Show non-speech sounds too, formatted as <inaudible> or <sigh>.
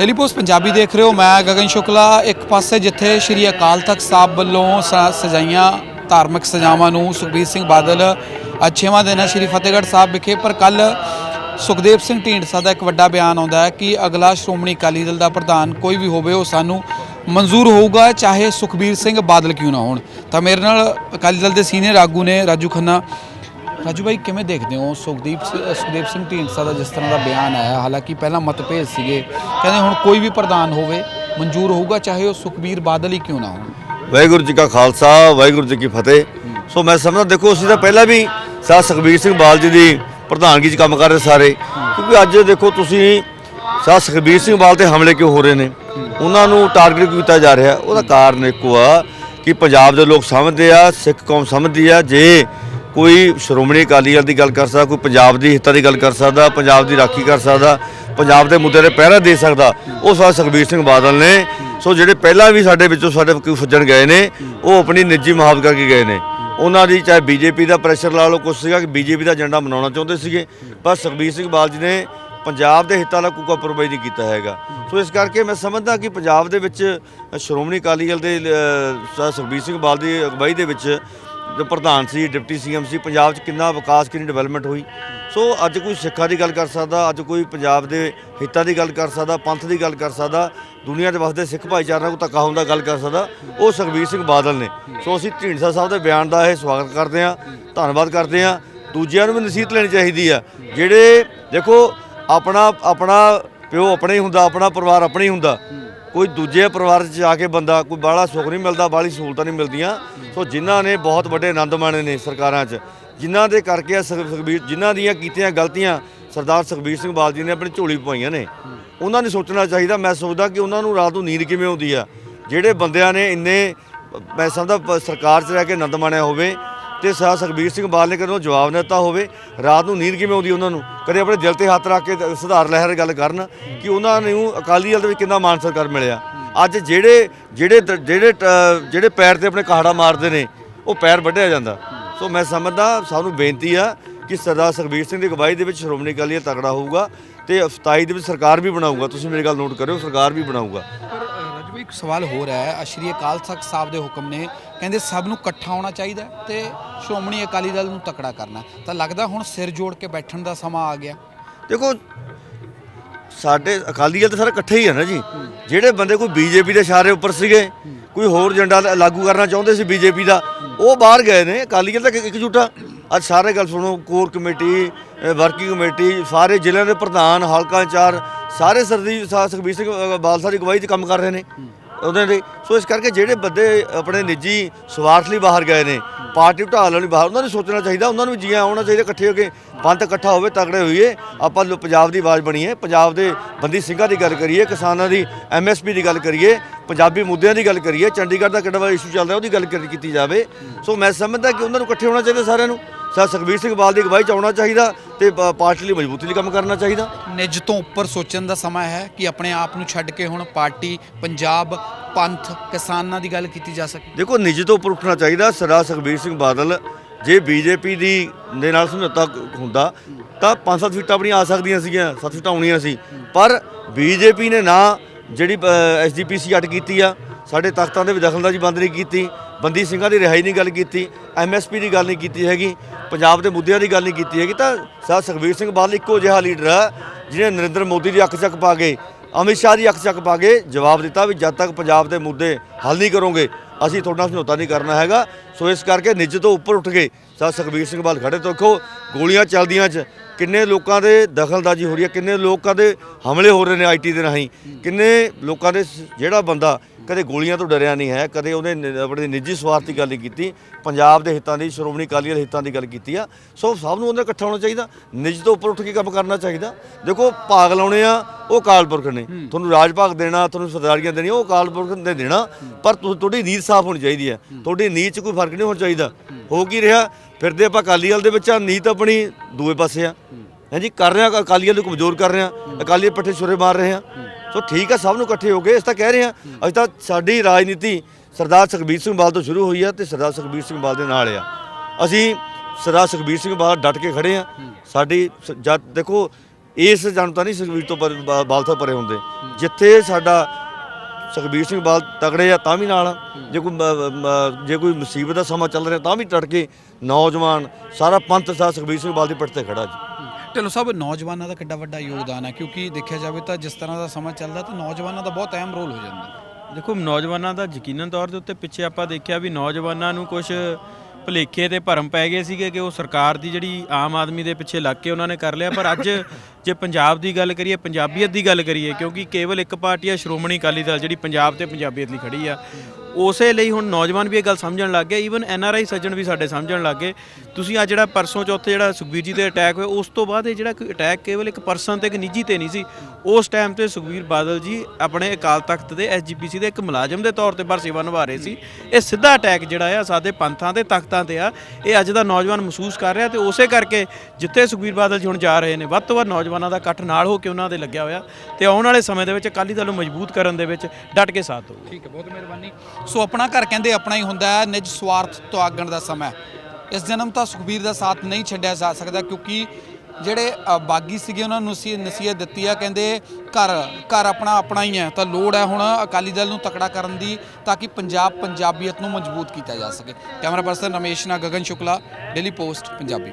Daily post Punjabi ਦੇਖ ਰਹੇ ਹੋ। ਮੈਂ ਗਗਨ ਸ਼ੁਕਲਾ ਇੱਕ ਪਾਸੇ ਜਿੱਥੇ ਸ਼੍ਰੀ ਅਕਾਲ ਤਖਤ ਸਾਹਿਬ ਵੱਲੋਂ ਸ- ਸਜਾਈਆਂ ਧਾਰਮਿਕ ਸਜ਼ਾਵਾਂ ਨੂੰ ਸੁਖਬੀਰ ਸਿੰਘ ਬਾਦਲ ਅੱਛੇਵਾਂ ਦਿਨ ਹੈ ਸ਼੍ਰੀ ਫਤਿਹਗੜ੍ਹ ਸਾਹਿਬ ਵਿਖੇ। ਪਰ ਕੱਲ ਸੁਖਦੇਵ ਸਿੰਘ ਢੀਂਡਸਾ ਦਾ ਇੱਕ ਵੱਡਾ ਬਿਆਨ ਆਉਂਦਾ ਹੈ ਕਿ ਅਗਲਾ ਸ਼੍ਰੋਮਣੀ ਅਕਾਲੀ ਦਲ ਦਾ ਪ੍ਰਧਾਨ ਕੋਈ ਵੀ ਹੋਵੇ, ਉਹ ਸਾਨੂੰ ਮਨਜ਼ੂਰ ਹੋਊਗਾ, ਚਾਹੇ ਸੁਖਬੀਰ ਸਿੰਘ ਬਾਦਲ ਕਿਉਂ ਨਾ ਹੋਣ। ਤਾਂ ਮੇਰੇ ਨਾਲ ਅਕਾਲੀ ਦਲ ਦੇ ਸੀਨੀਅਰ ਆਗੂ ਨੇ ਰਾਜੂ ਖੰਨਾ। ਰਾਜੂ ਭਾਈ ਕਿਵੇਂ ਦੇਖਦੇ ਹੋ? ਸੁਖਦੀਪ ਸ- ਸੁਖਦੇਵ ਸਿੰਘ ਢੀਂਡਸਾ ਦਾ ਜਿਸ ਤਰ੍ਹਾਂ ਦਾ ਬਿਆਨ ਆਇਆ, ਹਾਲਾਂਕਿ ਪਹਿਲਾਂ ਮਤਭੇਦ ਸੀਗੇ, ਕਹਿੰਦੇ ਹੁਣ ਕੋਈ ਵੀ ਪ੍ਰਧਾਨ ਹੋਵੇ, ਮਨਜ਼ੂਰ ਹੋਊਗਾ, ਚਾਹੇ ਉਹ ਸੁਖਬੀਰ ਬਾਦਲ ਹੀ ਕਿਉਂ ਨਾ ਹੋਣ। ਵਾਹਿਗੁਰੂ ਜੀ ਕਾ ਖਾਲਸਾ, ਵਾਹਿਗੁਰੂ ਜੀ ਕੀ ਫਤਿਹ। ਸੋ ਮੈਂ ਸਮਝਦਾ, ਦੇਖੋ, ਅਸੀਂ ਤਾਂ ਪਹਿਲਾਂ ਵੀ ਸਾਹ ਸੁਖਬੀਰ ਸਿੰਘ ਬਾਲ ਜੀ ਦੀ ਪ੍ਰਧਾਨਗੀ 'ਚ ਕੰਮ ਕਰ ਰਹੇ ਸਾਰੇ। ਕਿਉਂਕਿ ਅੱਜ ਦੇਖੋ, ਤੁਸੀਂ ਸਾਹ ਸੁਖਬੀਰ ਸਿੰਘ ਬਾਲ ਤੇ ਹਮਲੇ ਕਿਉਂ ਹੋ ਰਹੇ ਨੇ? ਉਹਨਾਂ ਨੂੰ ਟਾਰਗੇਟ ਕਿਉਂ ਕੀਤਾ ਜਾ ਰਿਹਾ? ਉਹਦਾ ਕਾਰਨ ਇੱਕੋ ਆ ਕਿ ਪੰਜਾਬ ਦੇ ਲੋਕ ਸਮਝਦੇ ਆ, ਸਿੱਖ ਕੌਮ ਸਮਝਦੀ ਆ, ਜੇ ਕੋਈ ਸ਼੍ਰੋਮਣੀ ਅਕਾਲੀ ਦਲ ਦੀ ਗੱਲ ਕਰ ਸਕਦਾ ਕੋਈ ਪੰਜਾਬ ਦੀ ਹਿੱਤਾਂ ਦੀ ਗੱਲ ਕਰ ਸਕਦਾ ਪੰਜਾਬ ਦੀ ਰਾਖੀ ਕਰ ਸਕਦਾ ਪੰਜਾਬ ਦੇ ਮੁੱਦੇ 'ਤੇ ਪਹਿਰਾ ਦੇ ਸਕਦਾ ਉਹ ਸਾਡਾ ਸੁਖਬੀਰ ਸਿੰਘ ਬਾਦਲ ਨੇ। ਸੋ ਜਿਹੜੇ ਪਹਿਲਾਂ ਵੀ ਸਾਡੇ ਵਿੱਚੋਂ ਸਾਡੇ ਕੋਈ ਸੱਜਣ ਗਏ ਨੇ ਉਹ ਆਪਣੀ ਨਿੱਜੀ ਮੁਹਾਬਤ ਕਰਕੇ ਗਏ ਨੇ। ਉਹਨਾਂ ਦੀ ਚਾਹੇ ਬੀਜੇਪੀ ਦਾ ਪ੍ਰੈਸ਼ਰ ਲਾ ਲਓ ਕੁਛ ਸੀਗਾ ਕਿ ਬੀਜੇਪੀ ਦਾ ਏਜੰਡਾ ਮਨਾਉਣਾ ਚਾਹੁੰਦੇ ਸੀਗੇ ਪਰ ਸੁਖਬੀਰ ਸਿੰਘ ਬਾਦਲ ਜੀ ਨੇ ਪੰਜਾਬ ਦੇ ਹਿੱਤਾਂ ਦਾ ਕੋਈ ਕੰਪਰੋਮਾਈਜ਼ ਨਹੀਂ ਕੀਤਾ ਹੈਗਾ। ਸੋ ਇਸ ਕਰਕੇ ਮੈਂ ਸਮਝਦਾ ਕਿ ਪੰਜਾਬ ਦੇ ਵਿੱਚ ਸ਼੍ਰੋਮਣੀ ਅਕਾਲੀ ਦਲ ਦੇ ਅ, ਸੁਖਬੀਰ ਸਿੰਘ ਬਾਦਲ ਦੀ ਅਗਵਾਈ ਦੇ ਵਿੱਚ ਜੋ ਪ੍ਰਧਾਨ ਸੀ, ਡਿਪਟੀ ਸੀਐਮ ਸੀ, ਪੰਜਾਬ 'ਚ ਕਿੰਨਾ ਵਿਕਾਸ, ਕਿੰਨੀ ਡਿਵੈਲਪਮੈਂਟ ਹੋਈ। ਸੋ ਅੱਜ ਕੋਈ ਸਿੱਖਾਂ ਦੀ ਗੱਲ ਕਰ ਸਕਦਾ, ਅੱਜ ਕੋਈ ਪੰਜਾਬ ਦੇ ਹਿੱਤਾਂ ਦੀ ਗੱਲ ਕਰ ਸਕਦਾ, ਪੰਥ ਦੀ ਗੱਲ ਕਰ ਸਕਦਾ, ਦੁਨੀਆ ਦੇ ਵਸਦੇ ਸਿੱਖ ਭਾਈਚਾਰੇ ਨਾਲ ਕੋਈ ਧੱਕਾ ਹੁੰਦਾ ਗੱਲ ਕਰ ਸਕਦਾ, ਉਹ ਸੁਖਬੀਰ ਸਿੰਘ ਬਾਦਲ ਨੇ। ਸੋ ਅਸੀਂ ਢੀਂਡਸਾ ਸਾਹਿਬ ਦੇ ਬਿਆਨ ਦਾ ਇਹ ਸਵਾਗਤ ਕਰਦੇ ਹਾਂ, ਧੰਨਵਾਦ ਕਰਦੇ ਹਾਂ। ਦੂਜਿਆਂ ਨੂੰ ਵੀ ਨਸੀਹਤ ਲੈਣੀ ਚਾਹੀਦੀ ਆ, ਜਿਹੜੇ ਦੇਖੋ, ਆਪਣਾ ਆਪਣਾ ਪਿਓ ਆਪਣੇ ਹੀ ਹੁੰਦਾ, ਆਪਣਾ ਪਰਿਵਾਰ ਆਪਣੇ ਹੀ ਹੁੰਦਾ। ਕੋਈ ਦੂਜੇ ਪਰਿਵਾਰ 'ਚ ਜਾ ਕੇ ਬੰਦਾ ਕੋਈ ਬਾਹਲਾ ਸੁੱਖ ਨਹੀਂ ਮਿਲਦਾ, ਬਾਹਲੀ ਸਹੂਲਤਾਂ ਨਹੀਂ ਮਿਲਦੀਆਂ। ਸੋ ਜਿਨ੍ਹਾਂ ਨੇ ਬਹੁਤ ਵੱਡੇ ਆਨੰਦ ਮਾਣੇ ਨੇ ਸਰਕਾਰਾਂ 'ਚ, ਜਿਨ੍ਹਾਂ ਦੇ ਕਰਕੇ ਆ ਸੁਖਬੀਰ, ਜਿਨ੍ਹਾਂ ਦੀਆਂ ਕੀਤੀਆਂ ਗਲਤੀਆਂ ਸਰਦਾਰ ਸੁਖਬੀਰ ਸਿੰਘ ਬਾਦਲ ਜੀ ਨੇ ਆਪਣੀ ਝੋਲੀ ਪਵਾਈਆਂ ਨੇ। ਉਹਨਾਂ ਨੂੰ ਸੋਚਣਾ ਚਾਹੀਦਾ, ਮੈਂ ਸੋਚਦਾ ਕਿ ਉਹਨਾਂ ਨੂੰ ਰਾਤ ਨੂੰ ਨੀਂਦ ਕਿਵੇਂ ਆਉਂਦੀ ਆ? ਜਿਹੜੇ ਬੰਦਿਆਂ ਨੇ ਇੰਨੇ ਮੈਂ ਸਮਝਦਾ ਸਰਕਾਰ 'ਚ ਰਹਿ ਕੇ ਆਨੰਦ ਮਾਣਿਆ ਹੋਵੇ ਤੇ ਸਾ ਸੁਖਬੀਰ ਸਿੰਘ ਬਾਦਲ ਨੇ ਕਦੇ ਉਹ ਜਵਾਬ ਨਾ ਦਿੱਤਾ ਹੋਵੇ? ਰਾਤ ਨੂੰ ਨੀਂਦ ਕਿਵੇਂ ਆਉਂਦੀ ਉਹਨਾਂ ਨੂੰ? ਕਦੇ ਆਪਣੇ ਦਿਲ ਤੇ ਹੱਥ ਰੱਖ ਕੇ ਤ- ਸੁਧਾਰ ਲਹਿਰ ਗੱਲ ਕਰਨ ਕਿ ਉਹਨਾਂ ਨੂੰ ਅਕਾਲੀ ਦਲ ਦੇ ਵਿੱਚ ਕਿੰਨਾ ਮਾਨ ਸਤਿਕਾਰ ਮਿਲਿਆ? ਅੱਜ ਜਿਹੜੇ ਜਿਹੜੇ ਦ- ਜਿਹੜੇ ਟ- ਜਿਹੜੇ ਪੈਰ ਤੇ ਆਪਣੇ ਕਹਾੜਾ ਮਾਰਦੇ ਨੇ, ਉਹ ਪੈਰ ਵੱਢਿਆ ਜਾਂਦਾ। ਸੋ ਮੈਂ ਸਮਝਦਾ, ਸਾਨੂੰ ਬੇਨਤੀ ਆ ਕਿ ਸਰਦਾਰ ਸੁਖਬੀਰ ਸਿੰਘ ਦੀ ਅਗਵਾਈ ਦੇ ਵਿੱਚ ਸ਼੍ਰੋਮਣੀ ਅਕਾਲੀ ਦਲ ਤਕੜਾ ਹੋਊਗਾ ਤੇ 27 ਦੇ ਵਿੱਚ ਸਰਕਾਰ ਵੀ ਬਣਾਊਗਾ। ਤੁਸੀਂ ਮੇਰੀ ਗੱਲ ਨੋਟ ਕਰਿਓ, ਸਰਕਾਰ ਵੀ ਬਣਾਊਗਾ। ਇੱਕ ਸਵਾਲ ਹੋਰ ਹੈ। ਅ ਸ਼੍ਰੀ ਅਕਾਲ ਤਖਤ ਸਾਹਿਬ ਦੇ ਹੁਕਮ ਨੇ ਕਹਿੰਦੇ ਸਭ ਨੂੰ ਇਕੱਠਾ ਹੋਣਾ ਚਾਹੀਦਾ ਹੈ ਤੇ ਸ਼੍ਰੋਮਣੀ ਅਕਾਲੀ ਦਲ ਨੂੰ ਤਕੜਾ ਕਰਨਾ ਤਾਂ ਲੱਗਦਾ ਹੁਣ ਸਿਰ ਜੋੜ ਕੇ ਬੈਠਣ ਦਾ ਸਮਾਂ ਆ ਗਿਆ। ਦੇਖੋ ਸਾਡੇ ਅਕਾਲੀ ਦਲ ਤਾਂ ਸਾਰੇ ਇਕੱਠੇ ਹੀ ਆ ਨਾ ਜੀ। ਜਿਹੜੇ ਬੰਦੇ ਕੋਈ ਬੀਜੇਪੀ ਦੇ ਇਸ਼ਾਰੇ ਉੱਪਰ ਸੀਗੇ ਕੋਈ ਹੋਰ ਏਜੰਡਾ ਲਾਗੂ ਕਰਨਾ ਚਾਹੁੰਦੇ ਸੀ ਬੀਜੇਪੀ ਦਾ ਉਹ ਬਾਹਰ ਗਏ ਨੇ। ਅਕਾਲੀ ਦਲ ਤਾਂ ਇੱਕ- ਇਕਜੁੱਟਾ ਅੱਜ ਸਾਰੇ ਗੱਲ ਸੁਣੋ ਕੋਰ ਕਮੇਟੀ ਵਰਕਿੰਗ ਕਮੇਟੀ ਸਾਰੇ ਜ਼ਿਲ੍ਹਿਆਂ ਦੇ ਪ੍ਰਧਾਨ ਹਲਕਾ ਇੰਚਾਰਜ ਸਾਰੇ ਸਰਦੀ ਸਾ- ਸੁਖਬੀਰ ਸਿੰਘ ਅ, ਬਾਲਸਾ ਦੀ ਅਗਵਾਈ 'ਚ ਕੰਮ ਕਰ ਰਹੇ ਨੇ। ਉਹਦੇ ਲਈ। ਸੋ ਇਸ ਕਰਕੇ ਜਿਹੜੇ ਬੰਦੇ ਆਪਣੇ ਨਿੱਜੀ ਸਵਾਰਥ ਲਈ ਬਾਹਰ ਗਏ ਨੇ, ਪਾਰਟੀ ਢਾਲ ਲਈ ਬਾਹਰ, ਉਹਨਾਂ ਨੂੰ ਸੋਚਣਾ ਚਾਹੀਦਾ, ਉਹਨਾਂ ਨੂੰ ਜੀਆਂ ਆਉਣਾ ਚਾਹੀਦਾ ਇਕੱਠੇ ਹੋ ਕੇ। ਪੰਥ ਇਕੱਠਾ ਹੋਵੇ, ਤਗੜੇ ਹੋਈਏ। ਆਪਾਂ ਪੰਜਾਬ ਦੀ ਆਵਾਜ਼ ਬਣੀਏ ਪੰਜਾਬ ਦੇ ਬੰਦੀ ਸਿੰਘਾਂ ਦੀ ਗੱਲ ਕਰੀਏ, ਕਿਸਾਨਾਂ ਦੀ ਐਮਐਸਪੀ ਦੀ ਗੱਲ ਕਰੀਏ, ਪੰਜਾਬੀ ਮੁੱਦਿਆਂ ਦੀ ਗੱਲ ਕਰੀਏ, ਚੰਡੀਗੜ੍ਹ ਦਾ ਕਿਹੜਾ ਵੱਡਾ ਇਸ਼ੂ ਚੱਲ ਰਿਹਾ, ਉਹਦੀ ਗੱਲ ਕੀਤੀ ਜਾਵੇ। ਸੋ ਮੈਂ ਸਮਝਦਾ ਕਿ ਉਹਨਾਂ ਨੂੰ ਇਕੱਠੇ ਹੋਣਾ ਚਾਹੀਦਾ ਸਾਰਿਆਂ ਨੂੰ। ਸਰ ਸੁਖਬੀਰ ਸਿੰਘ ਬਾਲ ਦੀ ਅਗਵਾਈ ਚ ਆਉਣਾ ਚਾਹੀਦਾ ਤੇ ਪ- ਪਾਰਟੀ ਲਈ ਮਜ਼ਬੂਤੀ ਲਈ ਕੰਮ ਕਰਨਾ ਚਾਹੀਦਾ। ਨਿੱਜ ਤੋਂ ਉੱਪਰ ਸੋਚਣ ਦਾ ਸਮਾਂ ਹੈ ਕਿ ਆਪਣੇ ਆਪ ਨੂੰ ਛੱਡ ਕੇ ਹੁਣ ਪਾਰਟੀ ਪੰਜਾਬ ਪੰਥ ਕਿਸਾਨਾਂ ਦੀ ਗੱਲ ਕੀਤੀ ਜਾ ਸਕੇ। ਦੇਖੋ ਨਿੱਜ ਤੋਂ ਉੱਪਰ ਉੱਠਣਾ ਚਾਹੀਦਾ ਸਰਦਾਰ ਸੁਖਬੀਰ ਸਿੰਘ ਬਾਦਲ ਜੇ ਬੀਜੇਪੀ ਦੀ ਦੇ ਨਾਲ ਸਮਝੌਤਾ ਹੁੰਦਾ ਤਾਂ ਪੰਜ ਸੱਤ ਸੀਟਾਂ ਆਪਣੀਆਂ ਆ ਸਕਦੀਆਂ ਸੀਗੀਆਂ ਸੱਤ ਸੀਟਾਂ ਆਉਣੀਆਂ ਸੀ। ਪਰ ਬੀਜੇਪੀ ਨੇ ਨਾ ਜਿਹੜੀ ਐਸਜੀਪੀਸੀ ਅੱਡ ਕੀਤੀ ਆ ਸਾਡੇ ਤਖਤਾਂ ਦੇ ਵੀ ਦਖਲਅੰਦਾਜ਼ੀ ਬੰਦ ਨਹੀਂ ਕੀਤੀ ਬੰਦੀ ਸਿੰਘਾਂ ਦੀ ਰਿਹਾਈ ਨਹੀਂ ਗੱਲ ਕੀਤੀ ਐਮਐਸਪੀ ਦੀ ਗੱਲ ਨਹੀਂ ਕੀਤੀ ਹੈਗੀ, ਪੰਜਾਬ ਦੇ ਮੁੱਦਿਆਂ ਦੀ ਗੱਲ ਨਹੀਂ ਕੀਤੀ ਹੈਗੀ, ਤਾਂ ਸਰਦਾਰ ਸੁਖਬੀਰ ਸਿੰਘ ਬਾਦਲ ਇੱਕੋ ਜਿਹਾ ਲੀਡਰ ਆ, ਜਿਹਨੇ ਨਰਿੰਦਰ ਮੋਦੀ ਦੀ ਅੱਖ ਚੱਕ ਪਾ ਕੇ, ਅਮਿਤ ਸ਼ਾਹ ਦੀ ਅੱਖ ਚੱਕ ਪਾ ਕੇ ਜਵਾਬ ਦਿੱਤਾ ਵੀ ਜਦ ਤੱਕ ਪੰਜਾਬ ਦੇ ਮੁੱਦੇ ਹੱਲ ਨਹੀਂ ਕਰੋਗੇ, ਅਸੀਂ ਤੁਹਾਡਾ ਸਮਝੌਤਾ ਨਹੀਂ ਕਰਨਾ ਹੈਗਾ। ਸੋ ਇਸ ਕਰਕੇ ਨਿੱਜ ਤੋਂ ਉੱਪਰ ਉੱਠ ਕੇ ਸਰ ਸੁਖਬੀਰ ਸਿੰਘ ਬਾਦਲ ਖੜੇ ਤੋਂ ਦੇਖੋ, ਗੋਲੀਆਂ ਚੱਲਦੀਆਂ ਚ ਕਿੰਨੇ ਲੋਕਾਂ ਦੇ ਦਖਲਦਾਜ਼ੀ ਹੋ ਰਹੀ ਹੈ, ਕਿੰਨੇ ਲੋਕਾਂ ਦੇ ਹਮਲੇ ਹੋ ਰਹੇ ਨੇ ਆਈਟੀ ਦੇ ਰਾਹੀਂ, ਕਿੰਨੇ ਲੋਕਾਂ ਦੇ ਜਿਹੜਾ ਬੰਦਾ ਕਦੇ ਗੋਲੀਆਂ ਤੋਂ ਡਰਿਆ ਨਹੀਂ ਹੈ, ਕਦੇ ਉਹਨੇ ਨ- ਆਪਣੇ ਨਿੱਜੀ ਸਵਾਰਥ ਦੀ ਗੱਲ ਨਹੀਂ ਕੀਤੀ, ਪੰਜਾਬ ਦੇ ਹਿੱਤਾਂ ਦੀ, ਸ਼੍ਰੋਮਣੀ ਅਕਾਲੀ ਦਲ ਹਿੱਤਾਂ ਦੀ ਗੱਲ ਕੀਤੀ ਆ, ਸੋ ਸਭ ਨੂੰ ਉਹਨੇ ਇਕੱਠਾ ਹੋਣਾ ਚਾਹੀਦਾ, ਨਿੱਜ ਤੋਂ ਉੱਪਰ ਉੱਠ ਕੇ ਕੰਮ ਕਰਨਾ ਚਾਹੀਦਾ। ਦੇਖੋ, ਭਾਗ ਲਾਉਣੇ ਆ ਉਹ ਅਕਾਲ ਪੁਰਖ ਨੇ। ਤੁਹਾਨੂੰ ਰਾਜ ਭਾਗ ਦੇਣਾ ਤੁਹਾਨੂੰ ਸਰਦਾਰੀਆਂ ਦੇਣੀਆਂ ਉਹ ਅਕਾਲ ਪੁਰਖ ਨੇ ਦੇਣਾ। ਪਰ ਤੁਹਾਡੀ ਨੀਤ ਸਾਫ਼ ਹੋਣੀ ਚਾਹੀਦੀ ਹੈ। ਤੁਹਾਡੀ ਨੀਤ 'ਚ ਕੋਈ ਫ਼ਰਕ ਨਹੀਂ ਹੋਣਾ ਚਾਹੀਦਾ। ਹੋ। ਕੀ ਰਿਹਾ? ਫਿਰਦੇ ਆਪਾਂ ਅਕਾਲੀ ਦਲ ਦੇ ਵਿੱਚ ਆ ਨੀਤ ਆਪਣੀ ਦੂਏ ਪਾਸੇ ਆ। ਹਾਂਜੀ ਕਰ ਰਹੇ ਆ ਅਕਾਲੀ ਦਲ ਨੂੰ ਕਮਜ਼ੋਰ ਕਰ ਰਹੇ। ਅਕਾਲੀ ਪੱਠੇ ਛੁਰੇ ਮਾਰ ਰਹੇ ਆ। ਸੋ ਠੀਕ ਆ ਸਭ ਨੂੰ ਇਕੱਠੇ ਹੋ ਗਏ ਇਸ ਤਾਂ ਕਹਿ ਰਹੇ ਆ। ਅਸੀਂ ਤਾਂ ਸਾਡੀ ਰਾਜਨੀਤੀ ਸਰਦਾਰ ਸੁਖਬੀਰ ਸਿੰਘ ਬਾਦਲ ਤੋਂ ਸ਼ੁਰੂ ਹੋਈ ਆ ਤੇ ਸਰਦਾਰ ਸੁਖਬੀਰ ਸਿੰਘ ਬਾਦਲ ਦੇ ਨਾਲ ਆ। ਅਸੀਂ ਸਰਦਾਰ ਸੁਖਬੀਰ ਸਿੰਘ ਬਾਦਲ ਡਟ ਕੇ ਖੜੇ ਆ। ਸਾਡੀ ਜਦ ਦੇਖੋ ਇਸ ਜਨਤਾ ਨਹੀਂ ਸੁਖਬੀਰ ਤੋਂ ਪਰ ਬਾ- ਬਾਲ ਤੋਂ ਪਰੇ ਹੁੰਦੇ। ਜਿੱਥੇ ਸਾਡਾ ਸੁਖਬੀਰ ਸਿੰਘ ਬਾਲ ਤਗੜੇ ਆ ਤਾਂ ਵੀ ਨਾਲ। ਜੇ ਕੋਈ ਮ- ਮ- ਜੇ ਕੋਈ ਮੁਸੀਬਤ ਦਾ ਸਮਾਂ ਚੱਲ ਰਿਹਾ ਤਾਂ ਵੀ ਤੜਕੇ ਨੌਜਵਾਨ ਸਾਰਾ ਪੰਥ ਸਾ ਸੁਖਬੀਰ ਸਿੰਘ ਬਾਲ ਦੇ ਪਿੱਠ ਤੇ ਖੜਾ ਜੀ। ਢਿੱਲੋਂ ਸਾਹਿਬ ਨੌਜਵਾਨਾਂ ਦਾ ਕਿੱਡਾ ਵੱਡਾ ਯੋਗਦਾਨ ਹੈ ਕਿਉਂਕਿ ਦੇਖਿਆ ਜਾਵੇ ਤਾਂ ਜਿਸ ਤਰ੍ਹਾਂ ਦਾ ਸਮਾਂ ਚੱਲਦਾ ਤਾਂ ਨੌਜਵਾਨਾਂ ਦਾ ਬਹੁਤ ਅਹਿਮ ਰੋਲ ਹੋ ਜਾਂਦਾ। ਦੇਖੋ ਨੌਜਵਾਨਾਂ ਦਾ ਯਕੀਨਨ ਤੌਰ ਦੇ ਉੱਤੇ ਪਿੱਛੇ ਆਪਾਂ ਦੇਖਿਆ ਵੀ ਨੌਜਵਾਨਾਂ ਨੂੰ ਕੁਝ ਭੁਲੇਖੇ ਤੇ ਭਰਮ ਪੈ ਗਏ ਸੀਗੇ ਕਿ ਉਹ ਸਰਕਾਰ ਦੀ ਜਿਹੜੀ ਆਮ ਆਦਮੀ ਦੇ ਪਿੱਛੇ ਲੱਗ ਕੇ ਉਹਨਾਂ ਨੇ ਕਰ ਲਿਆ ਪਰ ਅੱਜ <laughs> ਜੇ ਪੰਜਾਬ ਦੀ ਗੱਲ ਕਰੀਏ ਪੰਜਾਬੀਅਤ ਦੀ ਗੱਲ ਕਰੀਏ ਕਿਉਂਕਿ ਕੇਵਲ ਇੱਕ ਪਾਰਟੀ ਆ ਸ਼੍ਰੋਮਣੀ ਅਕਾਲੀ ਦਲ ਜਿਹੜੀ ਪੰਜਾਬ ਤੇ ਪੰਜਾਬੀਅਤ ਲਈ ਖੜੀ ਆ ਉਸੇ ਲਈ ਹੁਣ ਨੌਜਵਾਨ ਵੀ ਇਹ ਗੱਲ ਸਮਝਣ ਲੱਗ ਗਏ ਈਵਨ ਐਨ ਆਰ ਆਈ ਸੱਜਣ ਵੀ ਸਾਡੇ ਸਮਝਣ ਲੱਗ ਗਏ। ਤੁਸੀਂ ਆ ਜਿਹੜਾ ਪਰਸੋਂ ਚੌਥੇ ਜਿਹੜਾ ਸੁਖਬੀਰ ਜੀ ਤੇ ਅਟੈਕ ਹੋਇਆ ਉਸ ਤੋਂ ਬਾਅਦ ਇਹ ਜਿਹੜਾ ਕੋਈ ਅਟੈਕ ਕੇਵਲ ਇੱਕ ਪਰਸਨ ਤੇ ਇੱਕ ਨਿੱਜੀ ਤੇ ਨਹੀਂ ਸੀ, ਉਸ ਟਾਈਮ ਤੇ ਸੁਖਬੀਰ ਬਾਦਲ ਜੀ ਆਪਣੇ ਅਕਾਲ ਤਖਤ ਦੇ ਐਸਜੀਪੀਸੀ ਦੇ ਇੱਕ ਮੁਲਾਜ਼ਮ ਦੇ ਤੌਰ ਤੇ ਪਰ ਸੇਵਾ ਨਿਭਾ ਰਹੇ ਸੀ। ਇਹ ਸਿੱਧਾ ਅਟੈਕ ਜਿਹੜਾ ਆ, ਸਾਡੇ ਪੰਥਾਂ ਤੇ ਤਖਤਾਂ ਤੇ ਆ, ਇਹ ਅੱਜ ਦਾ ਨੌਜਵਾਨ ਮਹਿਸੂਸ ਕਰ ਰਿਹਾ ਤੇ ਉਸੇ ਕਰਕੇ ਜਿੱਥੇ ਸੁਖਬੀਰ ਬਾਦਲ ਜੀ ਹੁਣ ਜਾ ਰਹੇ ਨੇ, ਵੱਧ ਤੋਂ ਵੱਧ ਨੌਜਵਾਨਾਂ ਦਾ ਇਕੱਠ ਨਾਲ ਹੋ ਕੇ ਉਹਨਾਂ ਦੇ ਲੱਗਿਆ ਹੋਇਆ ਤੇ ਆਉਣ ਵਾਲੇ ਸਮੇਂ ਦੇ ਵਿੱਚ ਅਕਾਲੀ ਦਲ ਨੂੰ ਮਜ਼ਬੂਤ ਕਰਨ ਦੇ ਵਿੱਚ ਡਟ ਕੇ ਸਾਥ ਦਿਓ। ਠੀਕ ਹੈ, ਬਹੁਤ ਮਿਹਰਬਾਨੀ। ਸੋ ਆਪਣਾ ਘਰ ਕਹਿੰਦੇ ਆਪਣਾ ਹੀ ਹੁੰਦਾ ਹੈ, ਨਿਜ ਸਵਾਰਥ ਤੋਂ ਆਗਣ ਦਾ ਸਮਾਂ ਇਸ ਜਨਮ ਤਾਂ ਸੁਖਬੀਰ ਦਾ ਸਾਥ ਨਹੀਂ ਛੱਡਿਆ ਜਾ ਸਕਦਾ ਕਿਉਂਕਿ ਜਿਹੜੇ ਬਾਗੀ ਸੀਗੇ ਉਹਨਾਂ ਨੂੰ ਨਸੀਹਤ ਨਸੀਹਤ ਦਿੱਤੀ ਆ, ਕਹਿੰਦੇ ਘਰ ਘਰ ਆਪਣਾ ਆਪਣਾ ਹੀ ਹੈ, ਤਾਂ ਲੋੜ ਹੈ ਹੁਣ ਅਕਾਲੀ ਦਲ ਨੂੰ ਤਕੜਾ ਕਰਨ ਦੀ ਤਾਂ ਕਿ ਪੰਜਾਬ ਪੰਜਾਬੀਅਤ ਨੂੰ ਮਜ਼ਬੂਤ ਕੀਤਾ ਜਾ ਸਕੇ। ਕੈਮਰਾ ਪਰਸਨ ਰਮੇਸ਼ ਨਾਲ ਗਗਨ ਸ਼ੁਕਲਾ, ਡੇਲੀ ਪੋਸਟ ਪੰਜਾਬੀ।